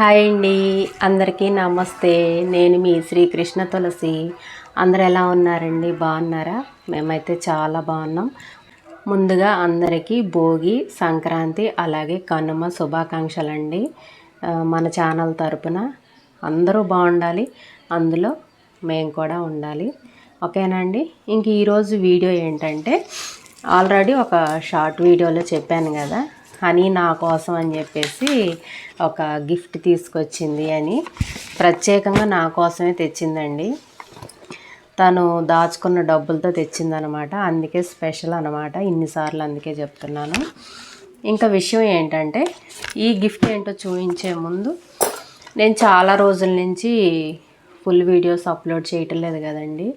Hi అండి. అందరికీ నమస్తే. నేను మీ శ్రీకృష్ణ తులసి. అందరు ఎలా ఉన్నారండి? బాగున్నారా? మేమైతే చాలా బాగున్నాం. ముందుగా అందరికీ భోగి సంక్రాంతి అలాగే కనుమ శుభాకాంక్షలు అండి మన ఛానల్ తరపున అందరూ బాగుండాలి. అందులో మేము కూడా ఉండాలి. ఓకేనండి ఇంక ఈరోజు వీడియో ఏంటంటే ఆల్రెడీ ఒక షార్ట్ వీడియోలో చెప్పాను కదా. హనీ నా కోసం అని చెప్పేసి ఒక గిఫ్ట్ తీసుకొచ్చింది అని ప్రత్యేకంగా నా కోసమే తెచ్చిందండి. తను దాచుకున్న డబ్బులతో తెచ్చిందనమాట. అందుకే స్పెషల్ అనమాట. ఇన్నిసార్లు అందుకే చెప్తున్నాను. ఇంకా విషయం ఏంటంటే ఈ గిఫ్ట్ ఏంటో చూపించే ముందు నేను చాలా రోజుల నుంచి ఫుల్ వీడియోస్ అప్లోడ్ చేయటం లేదు కదండి.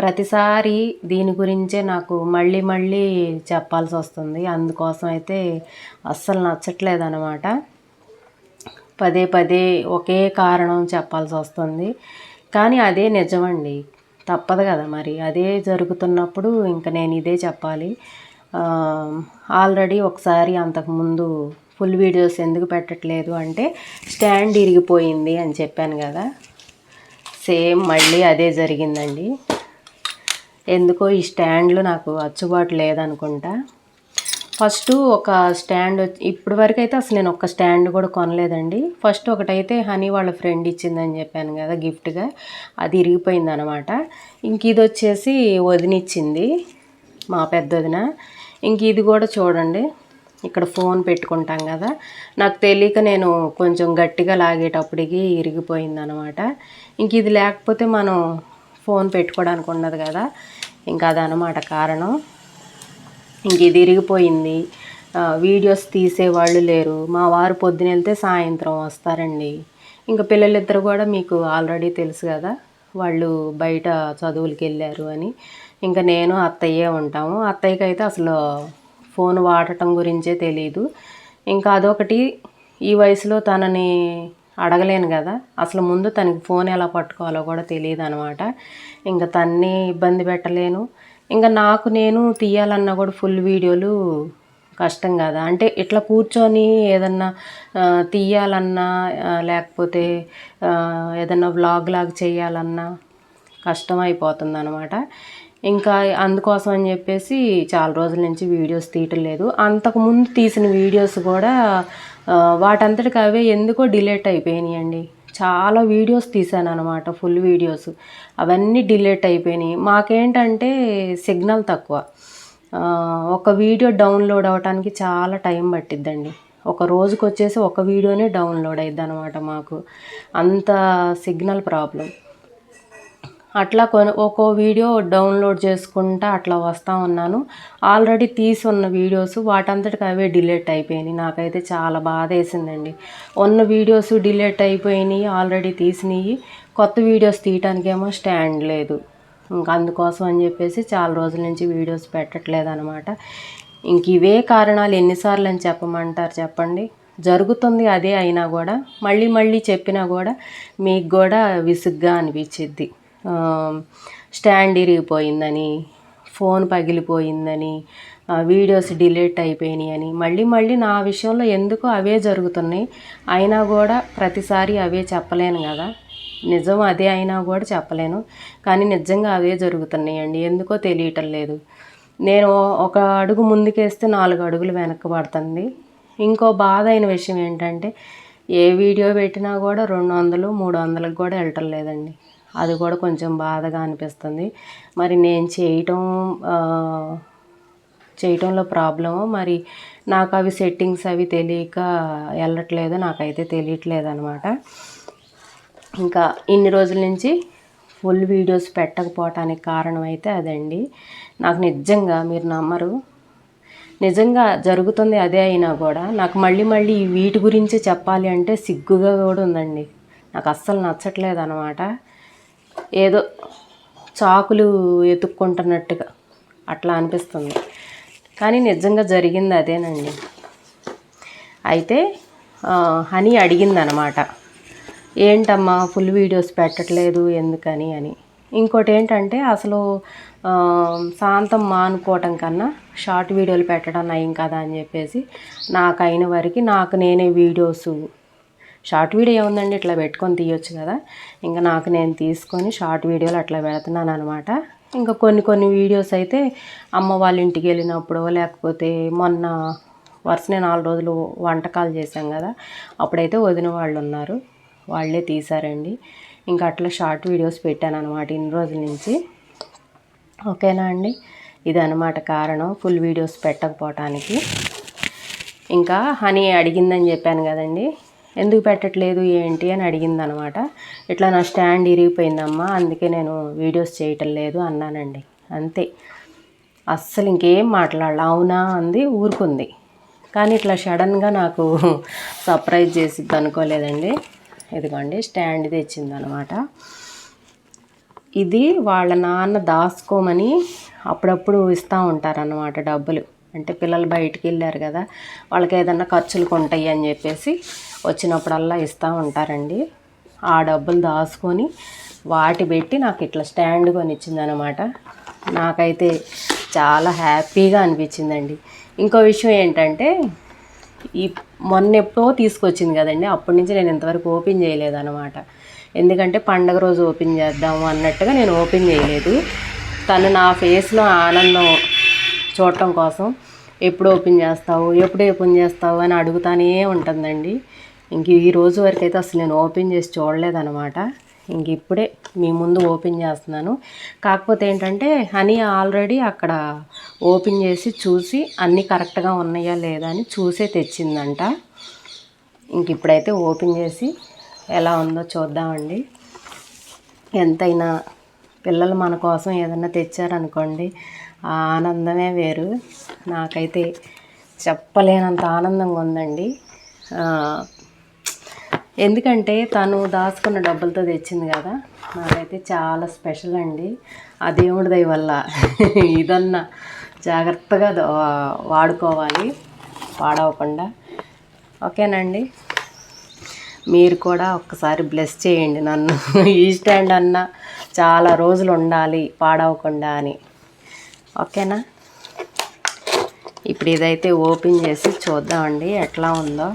ప్రతిసారి దీని గురించే నాకు మళ్ళీ మళ్ళీ చెప్పాల్సి వస్తుంది. అందుకోసం అయితే అస్సలు నచ్చట్లేదు అనమాట పదే పదే ఒకే కారణం చెప్పాల్సి వస్తుంది. కానీ అదే నిజమండి. తప్పదు కదా మరి. అదే జరుగుతున్నప్పుడు ఇంకా నేను ఇదే చెప్పాలి. ఆల్రెడీ ఒకసారి అంతకుముందు ఫుల్ వీడియోస్ ఎందుకు పెట్టట్లేదు అంటే స్టాండ్ ఇరిగిపోయింది అని చెప్పాను కదా. సేమ్ మళ్ళీ అదే జరిగిందండి. ఎందుకో ఈ స్టాండ్లు నాకు అచ్చుబాటు లేదనుకుంటా. ఫస్ట్ ఒక స్టాండ్ వచ్చి ఇప్పటి వరకు అయితే అసలు నేను ఒక స్టాండ్ కూడా కొనలేదండి. ఫస్ట్ ఒకటైతే హనీ వాళ్ళ ఫ్రెండ్ ఇచ్చిందని చెప్పాను కదా గిఫ్ట్గా అది ఇరిగిపోయింది అనమాట ఇంక ఇది వచ్చేసి వదినిచ్చింది మా పెద్ద వదిన. ఇంక ఇది కూడా చూడండి ఇక్కడ ఫోన్ పెట్టుకుంటాం కదా. నాకు తెలియక నేను కొంచెం గట్టిగా లాగేటప్పటికి ఇరిగిపోయింది అనమాట ఇంక ఇది లేకపోతే మనం ఫోన్ పెట్టుకోవడానికి ఉండదు కదా. ఇంకా అదనమాట కారణం. ఇంక ఇది ఇరిగిపోయింది. వీడియోస్ తీసేవాళ్ళు లేరు. మా వారు పొద్దున వెళ్తే సాయంత్రం వస్తారండి. ఇంకా పిల్లలిద్దరు కూడా మీకు ఆల్రెడీ తెలుసు కదా. వాళ్ళు బయట చదువులకి వెళ్ళారు అని. ఇంకా నేను అత్తయ్యే ఉంటాము. అత్తయ్యకి అయితే అసలు ఫోన్ వాడటం గురించే తెలియదు ఇంకా అదొకటి. ఈ వయసులో తనని అడగలేను కదా. అసలు ముందు తనకి ఫోన్ ఎలా పట్టుకోవాలో కూడా తెలియదు అనమాట ఇంకా తన్ని ఇబ్బంది పెట్టలేను. ఇంకా నాకు నేను తీయాలన్నా కూడా ఫుల్ వీడియోలు కష్టం కదా. అంటే ఇట్లా కూర్చొని ఏదన్నా తీయాలన్నా లేకపోతే ఏదన్నా వ్లాగ్ లాగా చేయాలన్నా కష్టం అయిపోతుంది అనమాట ఇంకా అందుకోసం అని చెప్పేసి చాలా రోజుల నుంచి వీడియోస్ తీయటం లేదు. అంతకుముందు తీసిన వీడియోస్ కూడా వాటంతటికి అవే ఎందుకో డిలేట్ అయిపోయినాయి అండి చాలా వీడియోస్ తీశాను అనమాట ఫుల్ వీడియోస్. అవన్నీ డిలేట్ అయిపోయినాయి. మాకేంటంటే సిగ్నల్ తక్కువ. ఒక వీడియో డౌన్లోడ్ అవ్వటానికి చాలా టైం పట్టిద్దండి. ఒక రోజుకి వచ్చేసి ఒక వీడియోనే డౌన్లోడ్ అయ్యిద్ది అనమాట మాకు. అంత సిగ్నల్ ప్రాబ్లం. అట్లా కొన్ని ఒక్కో వీడియో డౌన్లోడ్ చేసుకుంటా అట్లా వస్తూ ఉన్నాను. ఆల్రెడీ తీసి ఉన్న వీడియోస్ వాటంతటికి అవే డిలీట్ అయిపోయినాయి. నాకైతే చాలా బాధ వేసిందండి ఉన్న వీడియోస్ డిలీట్ అయిపోయినాయి ఆల్రెడీ తీసినవి కొత్త వీడియోస్ తీయటానికేమో స్టాండ్ లేదు. ఇంకా అందుకోసం అని చెప్పేసి చాలా రోజుల నుంచి వీడియోస్ పెట్టట్లేదు అనమాట ఇంక ఇవే కారణాలు ఎన్నిసార్లు అని చెప్పమంటారు చెప్పండి. జరుగుతుంది అదే అయినా కూడా మళ్ళీ మళ్ళీ చెప్పినా కూడా మీకు కూడా విసుగ్గా అనిపించిద్ది స్టాండ్ ఇరిగిపోయిందని ఫోన్ పగిలిపోయిందని వీడియోస్ డిలీట్ అయిపోయినాయి అని. మళ్ళీ మళ్ళీ నా విషయంలో ఎందుకు అవే జరుగుతున్నాయి. అయినా కూడా ప్రతిసారి అవే చెప్పలేను కదా. నిజం అదే అయినా కూడా చెప్పలేను. కానీ నిజంగా అవే జరుగుతున్నాయండి. ఎందుకో తెలియటం లేదు. నేను ఒక అడుగు ముందుకేస్తే నాలుగు అడుగులు వెనక్కి పడుతుంది. ఇంకో బాధ అయిన విషయం ఏంటంటే ఏ వీడియో పెట్టినా కూడా రెండు వందలు మూడు వందలకు కూడా వెళ్ళటం లేదండి. అది కూడా కొంచెం బాధగా అనిపిస్తుంది. మరి నేను చేయటం చేయటంలో ప్రాబ్లము. మరి నాకు అవి సెట్టింగ్స్ అవి తెలియక వెళ్ళట్లేదు. నాకైతే తెలియట్లేదు అనమాట ఇంకా ఇన్ని రోజుల నుంచి ఫుల్ వీడియోస్ పెట్టకపోవటానికి కారణం అయితే అదండి. నాకు నిజంగా మీరు నమ్మరు. నిజంగా జరుగుతుంది అదే అయినా కూడా నాకు మళ్ళీ మళ్ళీ వీటి గురించి చెప్పాలి అంటే సిగ్గుగా కూడా ఉందండి. నాకు అస్సలు నచ్చట్లేదు అనమాట ఏదో చాకులు ఎతుక్కుంటున్నట్టుగా అట్లా అనిపిస్తుంది. కానీ నిజంగా జరిగింది అదేనండి. అయితే హనీ అడిగిందనమాట. ఏంటమ్మా ఫుల్ వీడియోస్ పెట్టట్లేదు ఎందుకని అని. ఇంకోటి ఏంటంటే అసలు శాంతం మానుకోవటం కన్నా షార్ట్ వీడియోలు పెట్టడం నయం కదా అని చెప్పేసి నాకు అయిన వరకు నాకు నేనే వీడియోస్ షార్ట్ వీడియో ఉందండి? ఇట్లా పెట్టుకొని తీయొచ్చు కదా. ఇంకా నాకు నేను తీసుకొని షార్ట్ వీడియోలు అట్లా పెడుతున్నాను అనమాట ఇంకా కొన్ని కొన్ని వీడియోస్ అయితే అమ్మ వాళ్ళ ఇంటికి వెళ్ళినప్పుడు లేకపోతే మొన్న వరుసనే నాలుగు రోజులు వంటకాలు చేశాం కదా అప్పుడైతే వదిన వాళ్ళు ఉన్నారు. వాళ్ళే తీశారండి. ఇంకా అట్లా షార్ట్ వీడియోస్ పెట్టాను అనమాట ఇన్ని రోజుల నుంచి. ఓకేనా అండి? ఇది అనమాట కారణం ఫుల్ వీడియోస్ పెట్టకపోవటానికి. ఇంకా హనీ అడిగిందని చెప్పాను కదండి. ఎందుకు పెట్టట్లేదు ఏంటి అని అడిగింది అనమాట ఇట్లా నా స్టాండ్ ఇరిగిపోయిందమ్మా అందుకే నేను వీడియోస్ చేయటం లేదు అన్నానండి. అంతే. అస్సలు ఇంకేం మాట్లాడాలి. అవునా అంది ఊరుకుంది. కానీ ఇట్లా సడన్గా నాకు సర్ప్రైజ్ చేసిద్ది అనుకోలేదండి. ఇదిగోండి స్టాండ్ తెచ్చింది అనమాట ఇది వాళ్ళ నాన్న దాచుకోమని అప్పుడప్పుడు ఇస్తూ ఉంటారన్నమాట డబ్బులు. అంటే పిల్లలు బయటికి వెళ్ళారు కదా వాళ్ళకి ఏదన్నా ఖర్చులకు ఉంటాయి అని చెప్పేసి వచ్చినప్పుడల్లా ఇస్తూ ఉంటారండి. ఆ డబ్బులు దాచుకొని వాటి పెట్టి నాకు ఇట్లా స్టాండ్ కొనిచ్చింది అనమాట నాకైతే చాలా హ్యాపీగా అనిపించిందండి. ఇంకో విషయం ఏంటంటే ఈ మొన్న ఎప్పుడో తీసుకొచ్చింది కదండి అప్పటి నుంచి నేను ఇంతవరకు ఓపెన్ చేయలేదన్నమాట. ఎందుకంటే పండగ రోజు ఓపెన్ చేద్దాము అన్నట్టుగా నేను ఓపెన్ చేయలేదు. తను నా ఫేస్లో ఆనందం చూడటం కోసం ఎప్పుడు ఓపెన్ చేస్తావు ఎప్పుడు ఓపెన్ చేస్తావు అని అడుగుతానే ఉంటుందండి. ఇంక ఈ రోజు వరకు అయితే అసలు నేను ఓపెన్ చేసి చూడలేదన్నమాట. ఇంక ఇప్పుడే మీ ముందు ఓపెన్ చేస్తున్నాను. కాకపోతే ఏంటంటే హనీ ఆల్రెడీ అక్కడ ఓపెన్ చేసి చూసి అన్నీ కరెక్ట్గా ఉన్నాయా లేదా అని చూసే తెచ్చిందంట. ఇంక ఇప్పుడైతే ఓపెన్ చేసి ఎలా ఉందో చూద్దామండి. ఎంతైనా పిల్లలు మన కోసం ఏదన్నా తెచ్చారనుకోండి ఆ ఆనందమే వేరు. నాకైతే చెప్పలేనంత ఆనందంగా ఉందండి. ఎందుకంటే తను దాచుకున్న డబ్బులతో తెచ్చింది కదా. నాకైతే చాలా స్పెషల్ అండి. ఆ దేవుడి దయ వల్ల ఇదన్నా జాగ్రత్తగా వాడుకోవాలి. పాడవకుండా ఓకేనండి. మీరు కూడా ఒక్కసారి బ్లెస్ చేయండి నన్ను. ఈ స్టాండ్ అన్నా చాలా రోజులు ఉండాలి. పాడవకుండా అని. ఓకేనా? ఇప్పుడు ఇదైతే ఓపెన్ చేసి చూద్దామండి ఎట్లా ఉందో.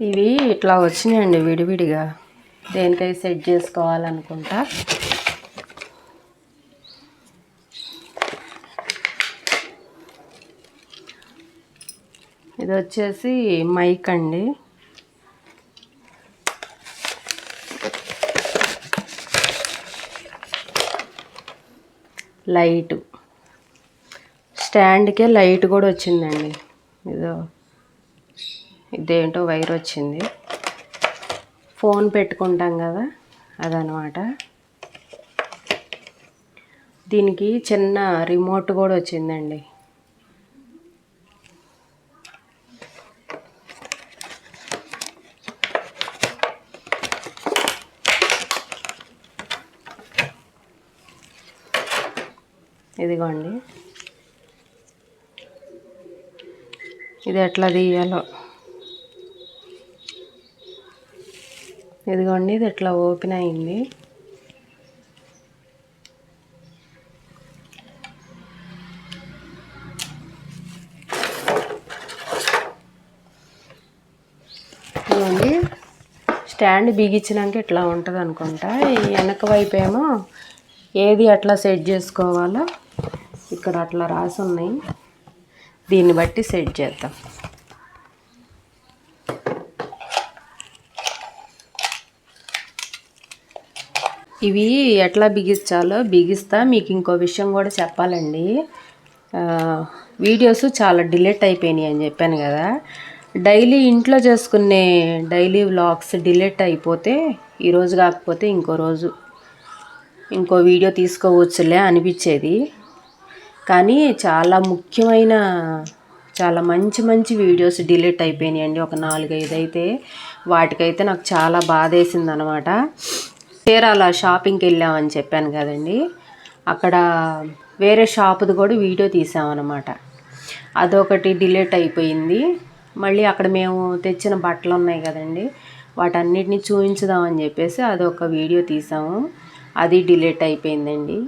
ఇవి ఇట్లా వచ్చినాయండి విడివిడిగా. దేనికై సెట్ చేసుకోవాలనుకుంటా. ఇది వచ్చేసి మైక్ అండి. లైట్. స్టాండ్కే లైట్ కూడా వచ్చిందండి. ఇదో ఇదేంటో వైర్ వచ్చింది. ఫోన్ పెట్టుకుంటాం కదా అదనమాట. దీనికి చిన్న రిమోట్ కూడా వచ్చిందండి. ఇదిగోండి. ఇది ఎట్లా తీయాలో? ఇదిగోండి ఇది ఇట్లా ఓపెన్ అయింది. ఇదిగోండి స్టాండ్ బిగించినాక ఇట్లా ఉంటుంది అనుకుంటా. ఈ వెనక వైపు ఏమో ఏది అట్లా సెట్ చేసుకోవాలో ఇక్కడ అట్లా రాసి ఉన్నాయి. దీన్ని బట్టి సెట్ చేద్దాం. ఇవి ఎట్లా బిగించాలో బిగిస్తా మీకు ఇంకో విషయం కూడా చెప్పాలండి. వీడియోస్ చాలా డిలేట్ అయిపోయినాయి అని చెప్పాను కదా. డైలీ ఇంట్లో చేసుకునే డైలీ వ్లాగ్స్ డిలేట్ అయిపోతే ఈరోజు కాకపోతే ఇంకో రోజు ఇంకో వీడియో తీసుకోవచ్చులే అనిపించేది. కానీ చాలా ముఖ్యమైన చాలా మంచి మంచి వీడియోస్ డిలీట్ అయిపోయినాయండి. ఒక నాలుగైదు అయితే వాటికైతే నాకు చాలా బాధేసింది అనమాట చీరాల షాపింగ్కి వెళ్ళామని చెప్పాను కదండి. అక్కడ వేరే షాపుది కూడా వీడియో తీసామన్నమాట. అదొకటి డిలేట్ అయిపోయింది. మళ్ళీ అక్కడ మేము తెచ్చిన బట్టలు ఉన్నాయి కదండి వాటన్నిటిని చూపించుదామని చెప్పేసి అదొక వీడియో తీసాము. అది డిలేట్ అయిపోయిందండి.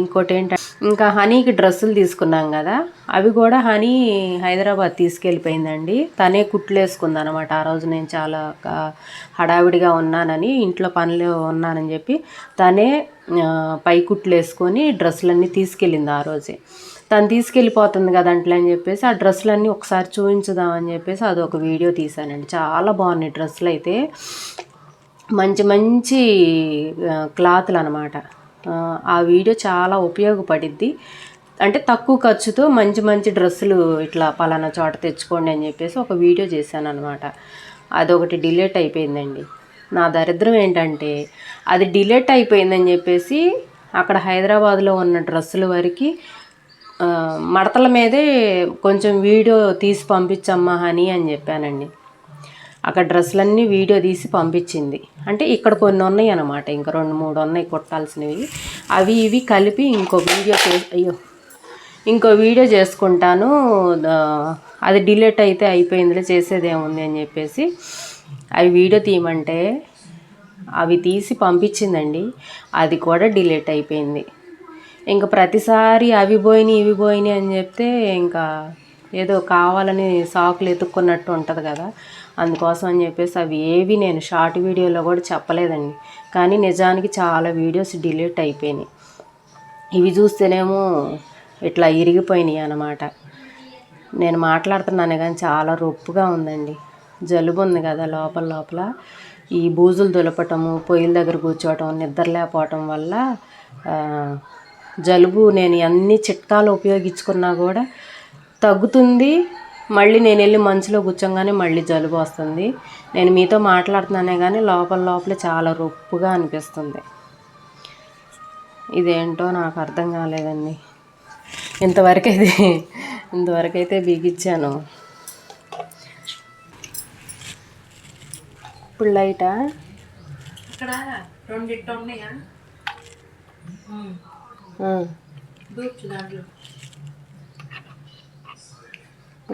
ఇంకోటి ఏంటంటే ఇంకా హనీకి డ్రెస్సులు తీసుకున్నాం కదా. అవి కూడా హనీ హైదరాబాద్ తీసుకెళ్ళిపోయిందండి. తనే కుట్లేసుకుంది అనమాట ఆ రోజు నేను చాలా హడావిడిగా ఉన్నానని ఇంట్లో పనులు ఉన్నానని చెప్పి తనే పై కుట్లు వేసుకొని డ్రెస్సులన్నీ తీసుకెళ్ళింది ఆ రోజే. తను తీసుకెళ్ళిపోతుంది కదా అంట్లే అని చెప్పేసి ఆ డ్రెస్సులన్నీ ఒకసారి చూపించుదామని చెప్పేసి అది ఒక వీడియో తీశానండి. చాలా బాగున్నాయి డ్రెస్సులు అయితే మంచి మంచి క్లాత్లు అనమాట ఆ వీడియో చాలా ఉపయోగపడిద్ది. అంటే తక్కువ ఖర్చుతో మంచి మంచి డ్రెస్సులు ఇట్లా పలానా చోట తెచ్చుకోండి అని చెప్పేసి ఒక వీడియో చేశాను అనమాట అదొకటి డిలేట్ అయిపోయిందండి. నా దరిద్రం ఏంటంటే అది డిలేట్ అయిపోయిందని చెప్పేసి అక్కడ హైదరాబాద్లో ఉన్న డ్రెస్సుల వరకు మడతల మీదే కొంచెం వీడియో తీసి పంపించమ్మా హనీ అని చెప్పానండి. అక్కడ డ్రెస్సులన్నీ వీడియో తీసి పంపించింది. అంటే ఇక్కడ కొన్ని ఉన్నాయి అన్నమాట. ఇంకా రెండు మూడు ఉన్నాయి కుట్టాల్సినవి. అవి ఇవి కలిపి ఇంకో వీడియో అయ్యో ఇంకో వీడియో చేసుకుంటాను. అది డిలీట్ అయితే అయిపోయిందిలే చేసేదేముంది అని చెప్పేసి. అవి వీడియో తీయమంటే అవి తీసి పంపించిందండి. అది కూడా డిలీట్ అయిపోయింది. ఇంకా ప్రతిసారి అవి పోయినాయి ఇవి పోయినాయి అని చెప్తే ఇంకా ఏదో కావాలని సాకులు ఎత్తుక్కున్నట్టు ఉంటుంది కదా. అందుకోసం అని చెప్పేసి అవి ఏవి నేను షార్ట్ వీడియోలో కూడా చెప్పలేదండి. కానీ నిజానికి చాలా వీడియోస్ డిలీట్ అయిపోయినాయి. ఇవి చూస్తేనేమో ఇట్లా ఇరిగిపోయినాయి అన్నమాట. నేను మాట్లాడుతున్నాను కానీ చాలా రొప్పుగా ఉందండి. జలుబు ఉంది కదా లోపల లోపల. ఈ బూజులు దులపటము పొయ్యిల దగ్గర కూర్చోవటం నిద్ర లేకపోవటం వల్ల జలుబు నేను అన్ని చిట్కాలు ఉపయోగించుకున్నా కూడా తగ్గుతుంది. మళ్ళీ నేను వెళ్ళి మంచులో కూర్చోగానే మళ్ళీ జలుబు వస్తుంది. నేను మీతో మాట్లాడుతున్నానే కానీ లోపల లోపల చాలా రొప్పుగా అనిపిస్తుంది. ఇదేంటో నాకు అర్థం కాలేదండి. ఇంతవరకు అయితే ఇంతవరకు అయితే బిగించాను. ఇప్పుడు లైటా? ఇక్కడ ఉన్నాయా?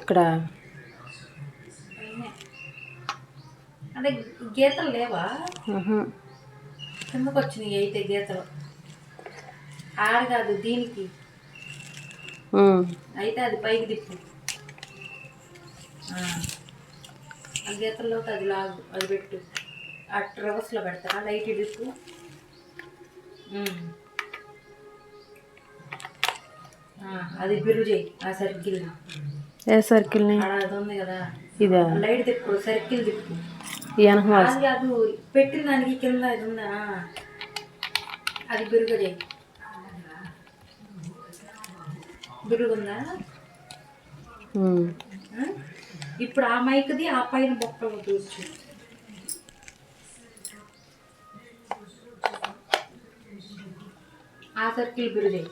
ఇక్కడ. అంటే గీతలు లేవా. కిందకు వచ్చినాయి అయితే గీతలు ఆడ కాదు దీనికి. అయితే అది పైకి తిప్పు ఆ. గీతల్లోకి అది లాగు అది పెట్టు ఆ ట్రవర్స్లో పెడతారా లైట్. ఆ, అది చేయి ఆ సర్కిల్ ఏ సర్కిల్ని ఇదా? లైట్ తిప్పు సర్కిల్ తిప్పు. వెనక అది కాదు పెట్టిన దానికి కింద ఇది ఉందా? అది బిరుగు చేయి బిరుగుందా? ఇప్పుడు ఆ మైక్ది ఆ పైన బొక్కలు చూసు ఆ సర్కిల్ బిరుగు. చేయి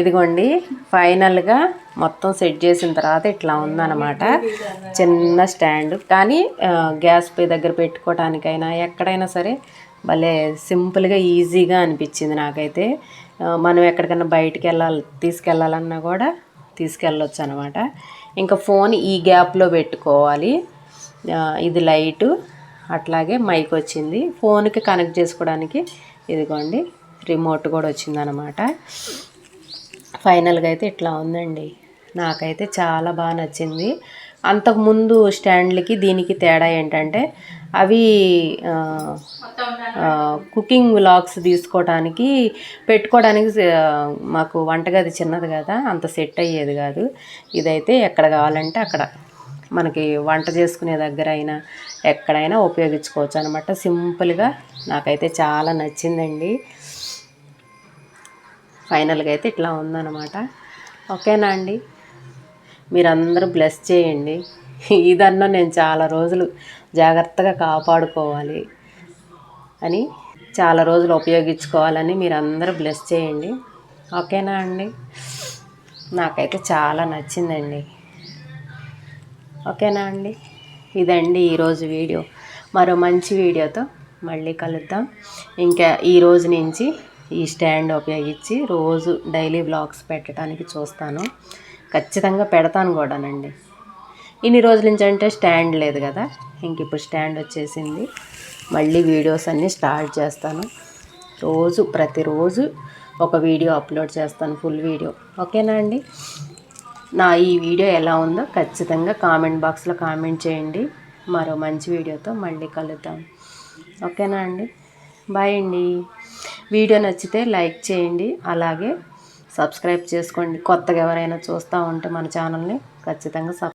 ఇదిగోండి ఫైనల్గా మొత్తం సెట్ చేసిన తర్వాత ఇట్లా ఉందన్నమాట. చిన్న స్టాండ్. కానీ గ్యాస్ పే దగ్గర పెట్టుకోవటానికైనా ఎక్కడైనా సరే భలే సింపుల్గా ఈజీగా అనిపించింది నాకైతే. మనం ఎక్కడికైనా బయటికి వెళ్ళాలి తీసుకెళ్ళాలన్నా కూడా తీసుకెళ్ళొచ్చు అనమాట ఇంకా ఫోన్ ఈ గ్యాప్లో పెట్టుకోవాలి. ఇది లైటు అట్లాగే మైక్ వచ్చింది. ఫోన్కి కనెక్ట్ చేసుకోవడానికి ఇదిగోండి రిమోట్ కూడా వచ్చిందనమాట ఫైనల్గా అయితే ఇట్లా ఉందండి. నాకైతే చాలా బాగా నచ్చింది. అంతకుముందు స్టాండ్లకి దీనికి తేడా ఏంటంటే అవి కుకింగ్ వ్లాగ్స్ తీసుకోవడానికి పెట్టుకోవడానికి మాకు వంటగది చిన్నది కదా అంత సెట్ అయ్యేది కాదు. ఇదైతే ఎక్కడ కావాలంటే అక్కడ. మనకి వంట చేసుకునే దగ్గర అయినా ఎక్కడైనా ఉపయోగించుకోవచ్చు అనమాట సింపుల్గా నాకైతే చాలా నచ్చిందండి. ఫైనల్గా అయితే ఇట్లా ఉందన్నమాట. ఓకేనా అండి? మీరందరూ బ్లెస్ చేయండి. ఇదన్నా నేను చాలా రోజులు జాగ్రత్తగా కాపాడుకోవాలి అని చాలా రోజులు ఉపయోగించుకోవాలని మీరు అందరూ బ్లెస్ చేయండి. ఓకేనా అండి? నాకైతే చాలా నచ్చిందండి. ఓకేనా అండి? ఇదండి ఈరోజు వీడియో. మరో మంచి వీడియోతో మళ్ళీ కలుద్దాం. ఇంకా ఈ రోజు నుంచి ఈ స్టాండ్ ఉపయోగించి రోజు డైలీ బ్లాగ్స్ పెట్టడానికి చూస్తాను. ఖచ్చితంగా పెడతాను కూడానండి. ఇన్ని రోజుల నుంచి అంటే స్టాండ్ లేదు కదా. ఇంక ఇప్పుడు స్టాండ్ వచ్చేసింది. మళ్ళీ వీడియోస్ అన్నీ స్టార్ట్ చేస్తాను. రోజు ప్రతిరోజు ఒక వీడియో అప్లోడ్ చేస్తాను ఫుల్ వీడియో. ఓకేనా అండి? నా ఈ వీడియో ఎలా ఉందో ఖచ్చితంగా కామెంట్ బాక్స్లో కామెంట్ చేయండి. మరో మంచి వీడియోతో మళ్ళీ కలుద్దాం. ఓకేనా అండి? బాయ్ అండి. వీడియో నచ్చితే లైక్ చేయండి అలాగే సబ్స్క్రైబ్ చేసుకోండి. కొత్తగా ఎవరైనా చూస్తూ ఉంటే మన ఛానల్ని ఖచ్చితంగా సబ్